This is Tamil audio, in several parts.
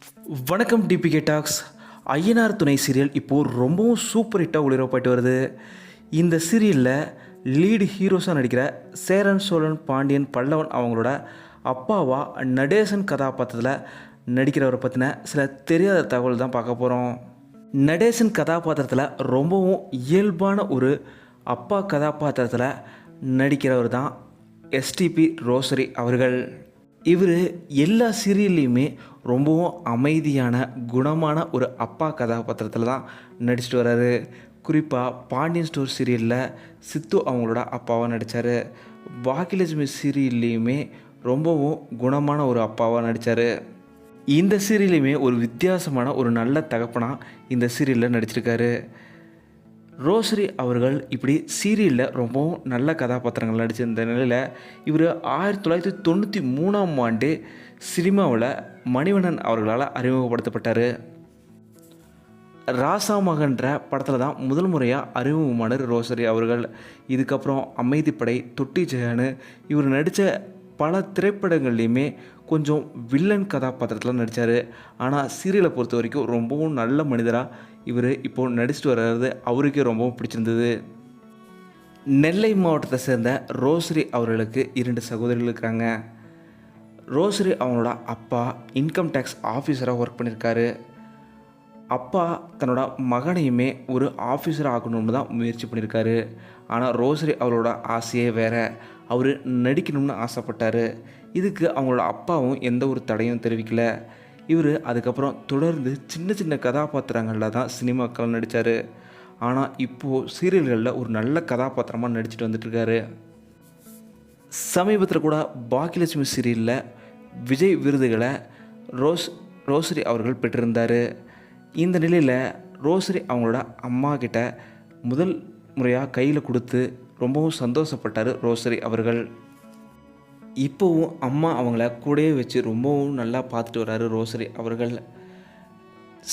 வணக்கம் டிபிகே டாக்ஸ் ஐயனார் துணை சீரியல் இப்போது ரொம்பவும் சூப்பர் ஹிட்டாக ஒளிரப்பட்டு வருது. இந்த சீரியலில் லீடு ஹீரோஸாக நடிக்கிற சேரன் சோழன் பாண்டியன் பல்லவன் அவங்களோட அப்பாவா நடேசன் கதாபாத்திரத்தில் நடிக்கிறவரை பற்றின சில தெரியாத தகவல் தான் பார்க்க போகிறோம் நடேசன் கதாபாத்திரத்தில் ரொம்பவும் இயல்பான ஒரு அப்பா கதாபாத்திரத்தில் நடிக்கிறவர் தான் எஸ்டிபி ரோசரி அவர்கள். இவர் எல்லா சீரியல்லையுமே ரொம்பவும் அமைதியான குணமான ஒரு அப்பா கதாபாத்திரத்தில் தான் நடிச்சிட்டு வர்றாரு குறிப்பாக பாண்டியன் ஸ்டோர் சீரியலில் சித்து அவங்களோட அப்பாவாக நடித்தார் பாக்கியலட்சுமி சீரியல்லையுமே ரொம்பவும் குணமான ஒரு அப்பாவாக நடித்தார் இந்த சீரியலையுமே ஒரு வித்தியாசமான ஒரு நல்ல தகப்பனாக இந்த சீரியலில் நடிச்சிருக்காரு. ரோஸ்ரி அவர்கள் இப்படி சீரியலில் ரொம்பவும் நல்ல கதாபாத்திரங்கள் நடிச்சிருந்த நிலையில் இவர் ஆயிரத்தி தொள்ளாயிரத்தி தொண்ணூற்றி மூணாம் ஆண்டு சினிமாவில் மணிவண்ணன் அவர்களால் அறிமுகப்படுத்தப்பட்டார். ராசா மகன்ற படத்தில் தான் முதல் முறையாக அறிமுகமானார் ரோசரி அவர்கள். இதுக்கப்புறம் அமைதிப்படை தொட்டி ஜெயனு இவர் நடித்த பல திரைப்படங்கள்லையுமே கொஞ்சம் வில்லன் கதாபாத்திரத்தில் நடித்தார் ஆனால் சீரியலை பொறுத்த வரைக்கும் ரொம்பவும் நல்ல மனிதராக இவர் இப்போது நடிச்சிட்டு வர்றது அவருக்கே ரொம்பவும் பிடிச்சிருந்தது. நெல்லை மாவட்டத்தை சேர்ந்த ரோஸ்ரி அவர்களுக்கு இரண்டு சகோதரிகள் இருக்கிறாங்க ரோஸ்ரி அவனோட அப்பா இன்கம் டேக்ஸ் ஆஃபீஸராக ஒர்க் பண்ணியிருக்காரு அப்பா தன்னோட மகனையுமே ஒரு ஆஃபீஸர் ஆகணும்னு தான் முயற்சி பண்ணியிருக்காரு ஆனால் ரோசரி அவரோட ஆசையே வேற. அவர் நடிக்கணும்னு ஆசைப்பட்டார். இதுக்கு அவங்களோட அப்பாவும் எந்த ஒரு தடையும் தெரிவிக்கல. இவர் அதுக்கப்புறம் தொடர்ந்து சின்ன சின்ன கதாபாத்திரங்களில் தான் சினிமாக்கள் நடித்தார் ஆனால் இப்போது சீரியல்களில் ஒரு நல்ல கதாபாத்திரமாக நடிச்சிட்டு வந்துட்டுருக்காரு சமீபத்தில் கூட பாக்கியலட்சுமி சீரியலில் விஜய் விருதுகளை ரோஸ் ரோசரி அவர்கள் பெற்றிருந்தார். இந்த நிலையில் ரோசரி அவங்களோட அம்மா கிட்ட முதல் முறையாக கையில் கொடுத்து ரொம்பவும் சந்தோஷப்பட்டார் ரோசரி அவர்கள். இப்போவும் அம்மா அவங்கள கூடவே வச்சு ரொம்பவும் நல்லா பார்த்துட்டு வராரு ரோசரி அவர்கள்.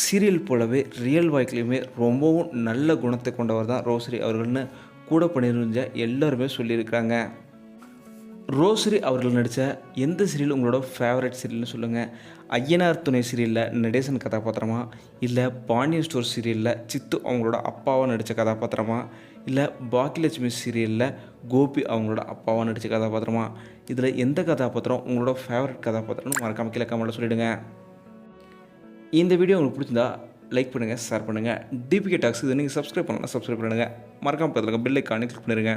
சீரியல் போலவே ரியல் வாழ்க்கையிலுமே ரொம்பவும் நல்ல குணத்தை கொண்டவர் தான் ரோசரி அவர்கள்னு கூட பண்ணியிருந்த எல்லாருமே சொல்லியிருக்கிறாங்க. ரோசரி அவர்கள் நடித்த எந்த சீரியல் உங்களோட ஃபேவரட் சீரியல்னு சொல்லுங்கள் ஐயனார் துணை சீரியலில் நடேசன் கதாபாத்திரமா? இல்லை பாண்டியன் ஸ்டோர் சீரியலில் சித்து அவங்களோட அப்பாவாக நடித்த கதாபாத்திரமா? இல்லை பாக்கியலட்சுமி சீரியலில் கோபி அவங்களோட அப்பாவாக நடித்த கதாபாத்திரமா? இதில் எந்த கதாபாத்திரம் உங்களோட ஃபேவரட் கதாபாத்திரம்னு மறக்காம கீழே கமெண்ட்டில் சொல்லிவிடுங்க இந்த வீடியோ உங்களுக்கு பிடிச்சிருந்தா லைக் பண்ணுங்கள் ஷேர் பண்ணுங்கள் டிபிகே டாக்ஸ் இது நீங்கள் சப்ஸ்கிரைப் பண்ணலாம் சப்ஸ்கிரைப் பண்ணுங்கள் மறக்காமல் பக்கத்தில் பெல் ஐக்கானே கிளிக் பண்ணிடுங்க